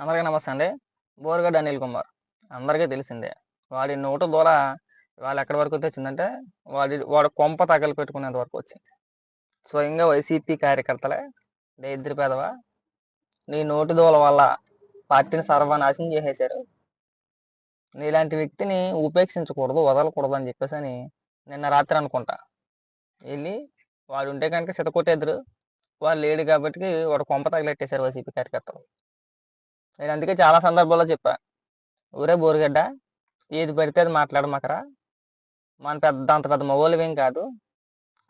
అందరికీ నమస్తే అండి. బోరుగడ్డ అనిల్ కుమార్. అందరికీ తెలిసిందే. వాడి నోటు దూల వాళ్ళు ఎక్కడి వరకు తెచ్చిందంటే వాడి వాడు కొంప తగలు పెట్టుకునేంత వరకు వచ్చింది. స్వయంగా వైసీపీ కార్యకర్తలే దరిద్ర పేదవా? నీ నోటు దూల వల్ల పార్టీని సర్వనాశనం చేసేశారు. నీలాంటి వ్యక్తిని ఉపేక్షించకూడదు వదలకూడదు అని చెప్పేసి అని నిన్న రాత్రి అనుకుంటా. వెళ్ళి వాడు ఉంటే కనుక సితకొట్టేద్దరు వాళ్ళు లేడు కాబట్టి వాడు కొంప తగిలెట్టేశారు వైసీపీ కార్యకర్తలు. నేను అందుకే చాలా సందర్భాల్లో చెప్పా. ఊరే బోరుగడ్డ ఏది పడితే అది మాట్లాడమాకరా. మన పెద్ద అంత పెద్ద మగోళ్ళం ఏం కాదు.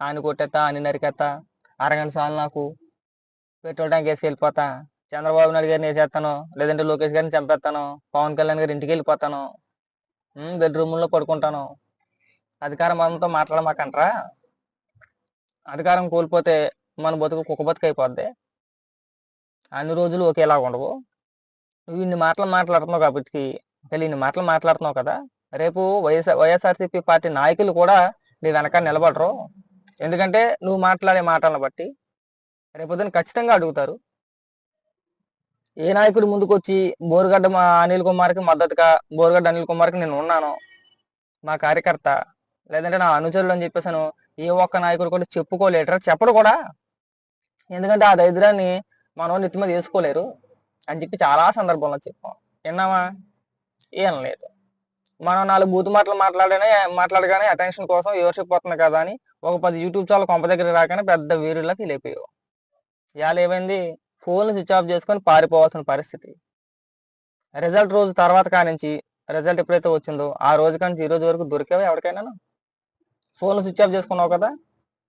ఆయన కొట్టేస్తా ఆయన నరికేస్తా అరగంట సార్లు నాకు. పెట్రోల్ ట్యాంక్ వేసి వెళ్ళిపోతా. చంద్రబాబు నాయుడు గారిని వేసేస్తాను లేదంటే లోకేష్ గారిని చంపేస్తాను పవన్ కళ్యాణ్ గారి ఇంటికి వెళ్ళిపోతాను. బెడ్రూమ్లో పడుకుంటాను. అధికారం అంతా మాట్లాడమాకంటారా. అధికారం కోల్పోతే మన బతుకు కుక్క బతుకు అయిపోద్ది. అన్ని రోజులు ఒకేలాగా ఉండవు నువ్వు ఇన్ని మాటలు మాట్లాడుతున్నావు కాబట్టి ఒకవేళ ఇన్ని మాటలు మాట్లాడుతున్నావు కదా రేపు వైఎస్ఆర్ వైఎస్ఆర్సీపీ పార్టీ నాయకులు కూడా నీ వెనక నిలబడరు. ఎందుకంటే నువ్వు మాట్లాడే మాటలను బట్టి రేపొద్దున ఖచ్చితంగా అడుగుతారు. ఏ నాయకుడు ముందుకొచ్చి బోరుగడ్డ మా అనిల్ కుమార్కి మద్దతుగా బోరుగడ్డ అనిల్ కుమార్కి నేను ఉన్నాను మా కార్యకర్త లేదంటే నా అనుచరులు అని చెప్పేసాను ఏ ఒక్క నాయకుడు కూడా చెప్పుకోలేటరా చెప్పడు కూడా. ఎందుకంటే ఆ దరిద్రాన్ని మనం నెత్తి మీద వేసుకోలేరు. అని చెప్పి చాలా సందర్భంలో చెప్పాం. విన్నామా ఏం లేదు. మనం నాలుగు బూతు మాటలు మాట్లాడనే మాట్లాడగానే అటెన్షన్ కోసం వ్యూవర్షిప్ పోతుంది కదా అని ఒక పది యూట్యూబ్ ఛానల్ కొంప దగ్గర రాగానే పెద్ద వీరులా ఫీల్ అయిపోయావు. ఇవాళ ఏమైంది? ఫోన్లు స్విచ్ ఆఫ్ చేసుకొని పారిపోవాల్సిన పరిస్థితి. రిజల్ట్ రోజు తర్వాత కానించి రిజల్ట్ ఎప్పుడైతే వచ్చిందో ఆ రోజు కానీ ఈ రోజు వరకు దొరికావా ఎవరికైనా ఫోన్లు స్విచ్ ఆఫ్ చేసుకున్నావు కదా?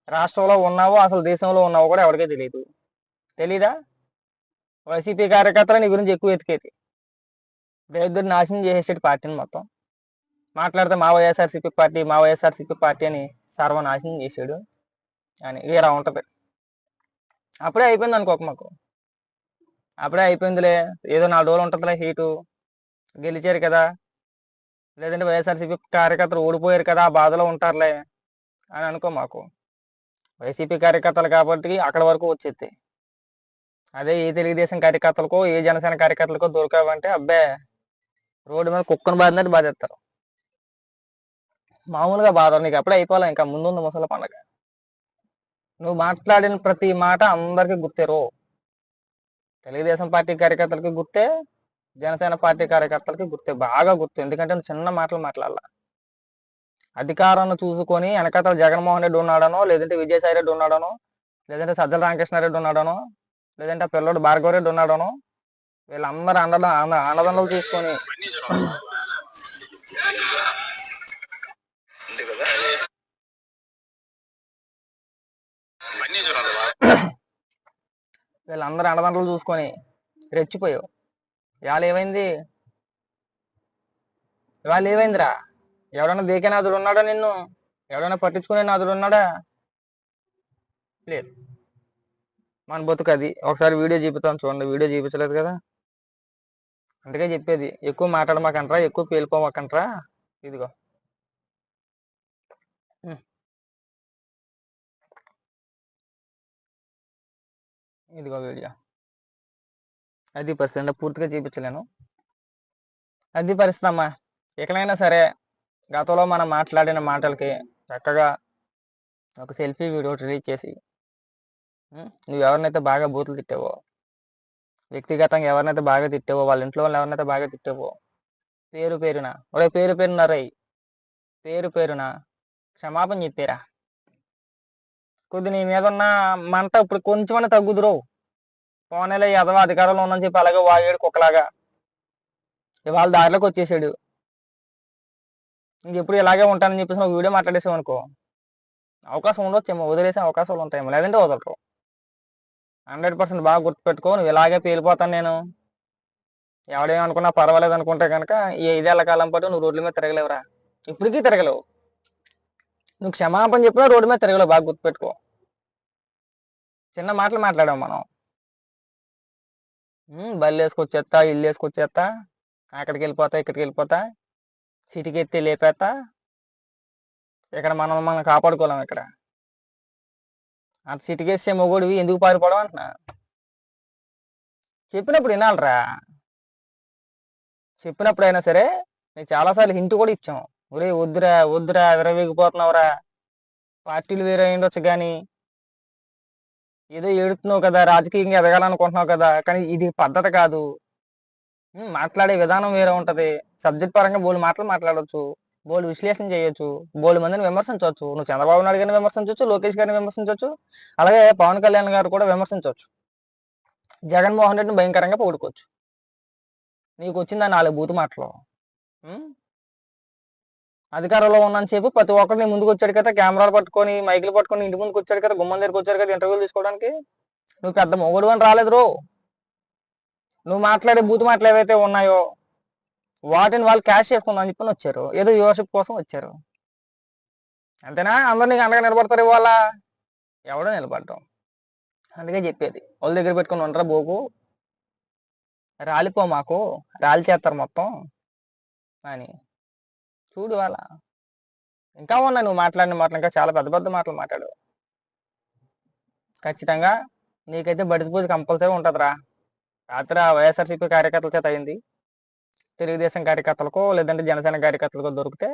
రాష్ట్రంలో ఉన్నావో అసలు దేశంలో ఉన్నావో కూడా ఎవరికీ తెలియదు తెలీదా? వైసీపీ కార్యకర్తలు నీ గురించి ఎక్కువ ఎతికేది దరిద్రుడు నాశనం చేసేసేటి పార్టీని మొత్తం. మాట్లాడితే మా వైఎస్ఆర్సీపీ పార్టీ మా వైఎస్ఆర్సీపీ పార్టీ అని సర్వనాశనం చేసాడు అని వీరా ఉంటుంది. అప్పుడే అయిపోయింది అనుకోక మాకు. అప్పుడే అయిపోయిందిలే ఏదో నాలుగు రోజులు ఉంటుందిలే హీటు. గెలిచారు కదా. లేదంటే వైఎస్ఆర్సీపీ కార్యకర్తలు ఓడిపోయారు కదా ఆ బాధలో ఉంటారులే అని అనుకో మాకు. వైసీపీ కార్యకర్తలు కాబట్టి అక్కడ వరకు వచ్చేది. అదే ఏ తెలుగుదేశం కార్యకర్తలకో ఏ జనసేన కార్యకర్తలకో దొరకావంటే అబ్బే రోడ్డు మీద కుక్కను బాధినట్టు బాధేస్తారు మామూలుగా బాధ నీకు అప్పుడే అయిపోవాలి ఇంకా ముందున్న ముసలి పండగ. నువ్వు మాట్లాడిన ప్రతి మాట అందరికి గుర్తేరు తెలుగుదేశం పార్టీ కార్యకర్తలకి గుర్తే జనసేన పార్టీ కార్యకర్తలకి గుర్తే బాగా గుర్తు. ఎందుకంటే నువ్వు చిన్న మాటలు మాట్లాడాల. అధికారాన్ని చూసుకొని వెనకాతల జగన్మోహన్ రెడ్డి ఉన్నాడనో లేదంటే విజయసాయి రెడ్డి ఉన్నాడనో లేదంటే సజ్జల రామకృష్ణారెడ్డి ఉన్నాడనో లేదంటే ఆ పిల్లడు భార్గవరెడ్డి ఉన్నాడను. వీళ్ళందరూ అండ అండదండలు తీసుకొని. వీళ్ళందరూ అండదండలు చూసుకొని రెచ్చిపోయావు. ఇవాళ ఏమైంది? ఇవాళ ఏమైందిరా? ఎవడన్నా దేకే నాదుడు ఉన్నాడా నిన్ను? ఎవడన్నా పట్టించుకునే నాదుడు ఉన్నాడా? లేదు. మన బతుకు అది. ఒకసారి వీడియో చూపిస్తాం చూడండి. వీడియో చూపించలేదు కదా? అందుకే చెప్పేది. ఎక్కువ మాట్లాడమాకంట్రా ఎక్కువ పేలిపోమాకంట్రా ఇదిగో. ఇదిగో వీడియో. అది పరిస్థితి. అంటే పూర్తిగా చూపించలేను. అది పరిస్థితి అమ్మా. ఎక్కడైనా సరే గతంలో మనం మాట్లాడిన మాటలకి చక్కగా ఒక సెల్ఫీ వీడియో రిలీజ్ చేసి నువ్వు ఎవరినైతే బాగా బూతులు తిట్టావో వ్యక్తిగతంగా ఎవరినైతే బాగా తిట్టావో వాళ్ళ ఇంట్లో వాళ్ళు ఎవరినైతే బాగా తిట్టావో పేరు పేరున ఒరే పేరు పేరున రై పేరు పేరున క్షమాపణ చెప్పారా. కొద్ది నీ మీద ఉన్న మంట ఇప్పుడు కొంచెమైనా తగ్గుదురో. పోనేలే ఎదవ అధికారంలో ఉందని చెప్పి అలాగే వాగాడు కుక్కలాగా ఇవాళ దారిలోకి వచ్చేసాడు. ఇంకెప్పుడు ఇలాగే ఉంటానని చెప్పేసి ఒక వీడియో మాట్లాడేసావు అనుకో అవకాశం ఉండొచ్చేమో వదిలేసే అవకాశాలు ఉంటాయేమో లేదంటే వదలరు. హండ్రెడ్ పర్సెంట్ బాగా గుర్తుపెట్టుకో నువ్వు ఇలాగే పేలిపోతాను నేను. ఎవడేమనుకున్నా పర్వాలేదు అనుకుంటే కనుక ఈ ఐదేళ్ళ కాలం పాటు నువ్వు రోడ్ల మీద తిరగలేవురా. ఇప్పటికీ తిరగలేవు. నువ్వు క్షమాపణ చెప్పినా రోడ్డు మీద తిరగలేవు బాగా గుర్తుపెట్టుకో. చిన్న మాటలు మాట్లాడాం మనం. బల్లేసుకొచ్చేస్తా బళ్ళు వేసుకొచ్చేస్తా ఇల్లు వేసుకొచ్చేస్తా అక్కడికి వెళ్ళిపోతా ఇక్కడికి వెళ్ళిపోతా సిటీకి ఎత్తి లేపేస్తా ఇక్కడ మనం మనం కాపాడుకోలేం ఇక్కడ. అంత సిటీకేసే మొగోడివి ఎందుకు పారిపోవడం అంటున్నా? చెప్పినప్పుడు వినాలరా. చెప్పినప్పుడైనా సరే నేను చాలాసార్లు హింట్ కూడా ఇచ్చాం. ఒరే వద్దురా వద్దురా విరవేగిపోతున్నావురా. పార్టీలు వేరే అయి ఉండొచ్చు కానీ ఏదో ఏడుతున్నావు కదా రాజకీయంగా ఎదగాలనుకుంటున్నావు కదా కానీ ఇది పద్ధతి కాదు. మాట్లాడే విధానం వేరే ఉంటుంది. సబ్జెక్ట్ పరంగా బోలు మాటలు మాట్లాడొచ్చు. బోల్డ్ విశ్లేషణ చేయొచ్చు బోల్డ్ మందిని విమర్శించవచ్చు. నువ్వు చంద్రబాబు నాయుడు గారిని విమర్శించవచ్చు లోకేష్ గారిని విమర్శించవచ్చు అలాగే పవన్ కళ్యాణ్ గారు కూడా విమర్శించవచ్చు. జగన్మోహన్ రెడ్డిని భయంకరంగా పొగుడుకోవచ్చు. నీకు వచ్చిందా నాలుగు బూతు మాటలు? అధికారంలో ఉన్నంత సేపు ప్రతి ఒక్కరిని ముందుకు వచ్చాడు కదా కెమెరాలు పట్టుకొని మైకులు పట్టుకొని ఇంటి ముందుకు వచ్చాడు కదా గుమ్మం దగ్గరికి వచ్చాడు కదా ఇంటర్వ్యూలు తీసుకోవడానికి? నువ్వు పెద్ద మొగుడు అని రాలేదు రో. నువ్వు మాట్లాడే బూతు మాటలు ఏవైతే ఉన్నాయో వాటిని వాళ్ళు క్యాష్ చేసుకుందాం అని చెప్పని వచ్చారు. ఏదో వ్యూవర్షిప్ కోసం వచ్చారు. అంతేనా? అందరు నీకు అండగా నిలబడతారు ఇవాళ. ఎవడో నిలబడటం అందుకే చెప్పేది. వాళ్ళ దగ్గర పెట్టుకుని ఉండరా బోకు రాలిపో మాకు. రాలి చేస్తారు మొత్తం. అని. చూడు వాళ్ళ ఇంకా ఉన్నా నువ్వు మాట్లాడిన మాటలు. ఇంకా చాలా పెద్ద పెద్ద మాటలు మాట్లాడు. ఖచ్చితంగా నీకైతే బడిత పూజ కంపల్సరీ ఉంటుందిరా. రాత్రి ఆ వైఎస్ఆర్సీపీ కార్యకర్తల చేత అయింది. తెలుగుదేశం కార్యకర్తలకో లేదంటే జనసేన కార్యకర్తలకో దొరికితే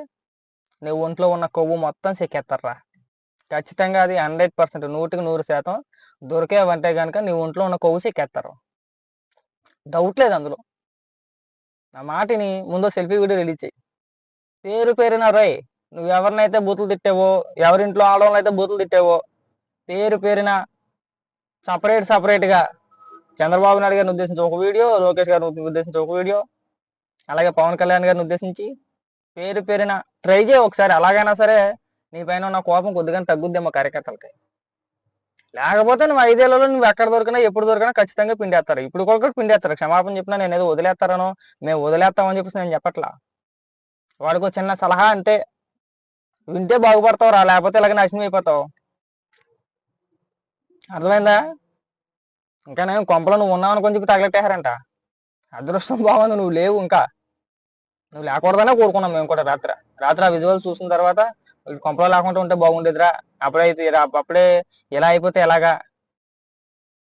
నీ ఒంట్లో ఉన్న కొవ్వు మొత్తం చెక్కేస్తారా? ఖచ్చితంగా అది హండ్రెడ్ పర్సెంట్ నూటికి నూరు శాతం దొరికేవంటే కనుక నీ ఒంట్లో ఉన్న కొవ్వు చెక్కేస్తారు. డౌట్ లేదు అందులో. నా మాటిని ముందు సెల్ఫీ వీడియో రిలీజ్ చేయి పేరు పేరున రోయ్ నువ్వు ఎవరినైతే బూతులు తిట్టావో ఎవరింట్లో ఆడవాళ్ళు అయితే బూతులు తిట్టావో పేరు పేరున సపరేట్ సపరేట్గా చంద్రబాబు నాయుడు గారిని ఉద్దేశించి ఒక వీడియో లోకేష్ గారిని ఉద్దేశించి ఒక వీడియో అలాగే పవన్ కళ్యాణ్ గారిని ఉద్దేశించి పేరు పేరున ట్రై చేయి ఒకసారి. అలాగైనా సరే నీ పైన ఉన్న కోపం కొద్దిగా తగ్గుద్దేమో కార్యకర్తలకి. లేకపోతే నువ్వు ఐదేళ్ళలో నువ్వు ఎక్కడ దొరికినా ఎప్పుడు దొరికినా ఖచ్చితంగా పిండేస్తారు. ఇప్పుడు కూడా పిండేస్తారు. క్షమాపణ చెప్పినా నేను ఏదో వదిలేస్తారనో మేము వదిలేస్తామని చెప్పేసి నేను చెప్పట్లా. వాడికి ఒక చిన్న సలహా అంటే వింటే బాగుపడతావు రా లేకపోతే ఇలాగ నాశనం అయిపోతావు. అర్థమైందా? ఇంకా నేను కొంపలో నువ్వు ఉన్నావు అనుకొని చెప్పి తగలెట్టేశారంట. అదృష్టం బాగుంది నువ్వు లేవు ఇంకా. నువ్వు లేకూడదనే కోరుకున్నాం మేము కూడా రాత్రి. రాత్రి ఆ విజువల్స్ చూసిన తర్వాత కొంపలో లేకుండా ఉంటే బాగుండేదిరా. అప్పుడైతే అప్పుడే ఇలా అయిపోతే ఎలాగా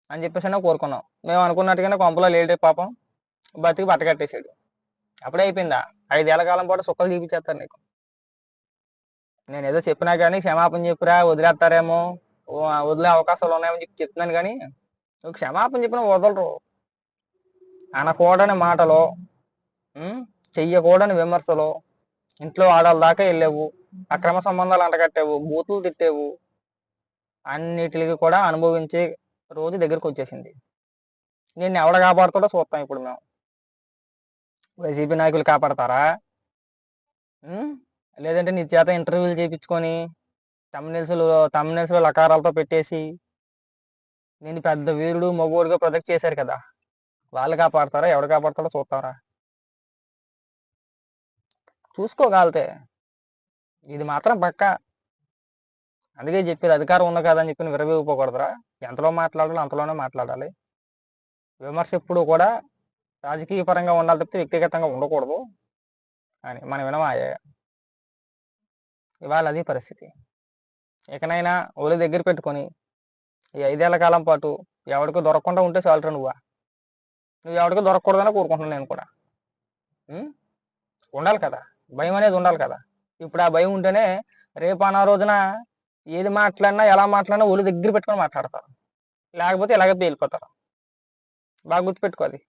అని చెప్పేసి కోరుకున్నాం. మేము అనుకున్నట్టుగానే కొంపలో లేడే పాపం బతికి బట్టకట్టేసాడు అప్పుడే అయిపోయిందా? ఐదేళ్ళ కాలం పాటు సుక్కలు చూపించేస్తారు నీకు. నేను ఏదో చెప్పినా కానీ క్షమాపణ చెప్పురా వదిలేస్తారేమో వదిలే అవకాశాలు ఉన్నాయని చెప్పి చెప్తున్నాను కానీ నువ్వు క్షమాపణ చెప్పిన వదలరు. అనకూడని మాటలు చెయ్యకూడని విమర్శలు ఇంట్లో ఆడాల దాకా వెళ్ళావు అక్రమ సంబంధాలు అంటగట్టావు బూతులు తిట్టావు అన్నిటికి కూడా అనుభవించే రోజు దగ్గరకు వచ్చేసింది. నేను ఎవడ కాపాడుతాడో చూస్తాం ఇప్పుడు మేము. వైసీపీ నాయకులు కాపాడతారా? లేదంటే నీ చేత ఇంటర్వ్యూలు చేయించుకొని తమిళస్లో తమిళస్లో లకారాలతో పెట్టేసి నేను పెద్ద వీరుడు మగోడుగా ప్రొజెక్ట్ చేశారు కదా. వాళ్ళు కాపాడతారా? ఎవడు కాపాడతాడో చూస్తారా చూసుకోగలితే ఇది మాత్రం పక్క. అందుకే చెప్పేది అధికారం ఉంది కదా అని చెప్పి విరవేగిపోకూడదురా ఎంతలో మాట్లాడాలో అంతలోనే మాట్లాడాలి. విమర్శ ఎప్పుడు కూడా రాజకీయ పరంగా ఉండాలి తప్పితే వ్యక్తిగతంగా ఉండకూడదు అని మనం వినమాయే ఇవాళ అది పరిస్థితి. ఇకనైనా ఓలి దగ్గర పెట్టుకొని ఈ ఐదేళ్ళ కాలం పాటు ఎవరికి దొరకకుండా ఉంటే చాలరా నువ్వా. నువ్వు ఎవరికి దొరకకూడదని కోరుకుంటున్నాను నేను కూడా. ఉండాలి కదా. భయం అనేది ఉండాలి కదా. ఇప్పుడు ఆ భయం ఉంటేనే రేపు అన్న రోజున ఏది మాట్లాడినా ఎలా మాట్లాడినా ఒళ్ళు దగ్గర పెట్టుకొని మాట్లాడతారు. లేకపోతే ఇలాగే పేలిపోతారు. బాగా గుర్తుపెట్టుకోది